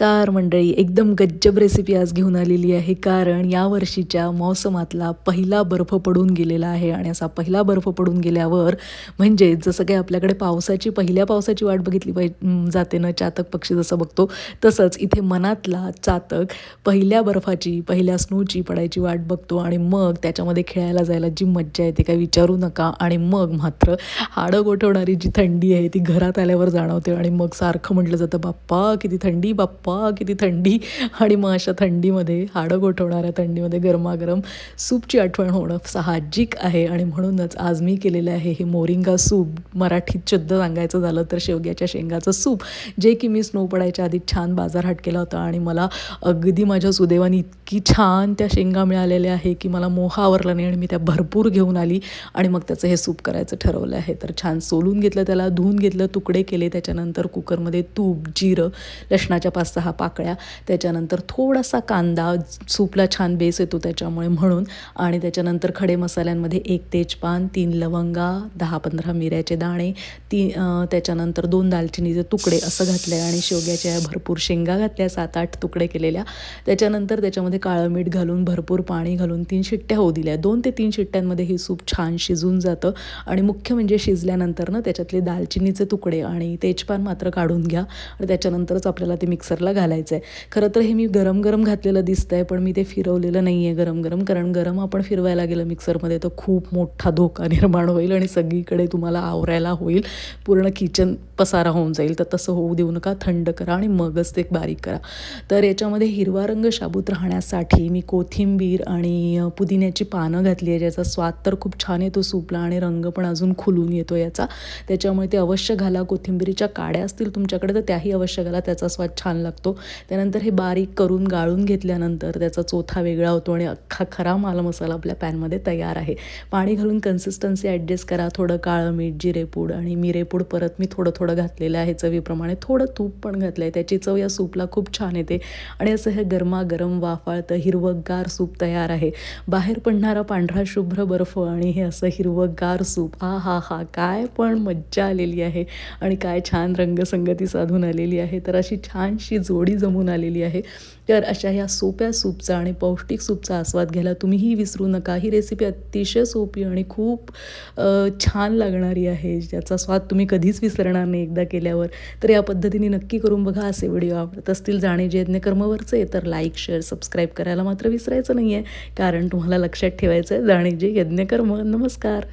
नमस्कार मंडळी एकदम गज्जब रेसिपी आज घेऊन आलेली आहे. कारण या वर्षीच्या मौसमातला पहिला बर्फ पडून गेलेला आहे आणि असा पहिला बर्फ पडून गेल्यावर म्हणजे जसं काही आपल्याकडे पावसाची पहिल्या पावसाची वाट बघितली पाहिजे जाते ना चातक पक्षी जसं बघतो तसंच इथे मनातला चातक पहिल्या बर्फाची पहिल्या स्नोची पडायची वाट बघतो आणि मग त्याच्यामध्ये खेळायला जायला जी मज्जा येते काही विचारू नका आणि मग मात्र हाडं गोठवणारी जी थंडी आहे ती घरात आल्यावर जाणवते आणि मग सारखं म्हटलं जातं बाप्पा किती थंडी बाप्पा. किती थंडी. आणि मग अशा थंडीमध्ये हाडं गोठवणाऱ्या थंडीमध्ये गरमागरम सूपची आठवण होणं साहजिक आहे. आणि म्हणूनच आज मी केलेलं आहे हे मोरिंगा सूप. मराठीत शुद्ध सांगायचं झालं तर शेवग्याच्या शेंगाचं सूप जे की मी स्नो पडायच्या आधी छान बाजारहाट केला होता. आणि मला अगदी माझ्या सुदैवाने इतकी छान त्या शेंगा मिळालेल्या आहे की मला मोह आवरला नाही आणि मी त्या भरपूर घेऊन आली आणि मग त्याचं हे सूप करायचं ठरवलं आहे. तर छान सोलून घेतलं त्याला धुवून घेतलं तुकडे केले. त्याच्यानंतर कुकरमध्ये तूप जिरं लसणाच्या पाच सहा पाकळ्या त्याच्यानंतर थोडासा कांदा सूपला छान बेस येतो त्याच्यामुळे म्हणून. आणि त्याच्यानंतर खडे मसाल्यांमध्ये एक तेजपान तीन लवंगा दहा पंधरा मिऱ्याचे दाणे ती त्याच्यानंतर दोन दालचिनीचे तुकडे असं घातले आणि शेवग्याच्या भरपूर शेंगा घातल्या सात आठ तुकडे केलेल्या. त्याच्यानंतर त्याच्यामध्ये काळं मीठ घालून भरपूर पाणी घालून तीन शिट्ट्या होऊ दिल्या. दोन ते तीन शिट्ट्यांमध्ये हे सूप छान शिजून जातं. आणि मुख्य म्हणजे शिजल्यानंतर ना त्याच्यातले दालचिनीचे तुकडे आणि तेजपान मात्र काढून घ्या. आणि त्याच्यानंतरच आपल्याला ते मिक्सरला घालायचं आहे खरं तर हे मी गरम गरम घातलेलं दिसतं आहे पण मी ते फिरवलेलं नाही आहे गरम गरम कारण गरम आपण फिरवायला गेलं मिक्सरमध्ये तर खूप मोठा धोका निर्माण होईल आणि सगळीकडे तुम्हाला आवरायला होईल. पूर्ण किचन पसारा होऊन जाईल. तर तसं होऊ देऊ नका थंड करा आणि मगच ते बारीक करा. तर याच्यामध्ये हिरवा रंग शाबूत राहण्यासाठी मी कोथिंबीर आणि पुदिन्याची पानं घातली आहे ज्याचा स्वाद तर खूप छान येतो सूपला आणि रंग पण अजून खुलून येतो याचा. त्याच्यामुळे ते अवश्य घाला. कोथिंबीरीच्या काड्या असतील तुमच्याकडे तर त्याही अवश्य घाला. त्याचा स्वाद छान लागतो. त्यानंतर हे बारीक करून गाळून घेतल्यानंतर त्याचा चोथा वेगळा होतो आणि अख्खा खरा माल मसाला आपल्या पॅनमध्ये तयार आहे. पाणी घालून कन्सिस्टन्सी ॲडजस्ट करा. थोडं काळं मीठ जिरेपूड आणि मिरेपूड परत मी थोडं थोडं घातलेलं आहे. चवीप्रमाणे थोडं तूप पण घातलं आहे त्याची चव या सूपला खूप छान येते. आणि असं हे गरमागरम वाफाळतं हिरवगार सूप तयार आहे. बाहेर पडणारा पांढरा शुभ्र बर्फ आणि हे असं हिरवंगार सूप. आ हा हा काय पण मज्जा आलेली आहे आणि काय छान रंगसंगती साधून आलेली आहे. तर अशी छानशी जोडी जमून आलेली आहे. तर अशा ह्या सोप्या सूपचा आणि पौष्टिक सूपचा आस्वाद घ्यायला तुम्हीही विसरू नका. ही रेसिपी अतिशय सोपी आणि खूप छान लागणारी आहे. ज्याचा स्वाद तुम्ही कधीच विसरणार नाही एकदा केल्यावर. तर या पद्धतीने नक्की करून बघा असे व्हिडिओ आवडत असतील जाणे जे यज्ञ कर्मवरचे तर लाईक शेअर सबस्क्राईब करायला मात्र विसरायचं नाही आहे कारण तुम्हाला लक्षात ठेवायचं आहे जाणे जे यज्ञकर्म. नमस्कार.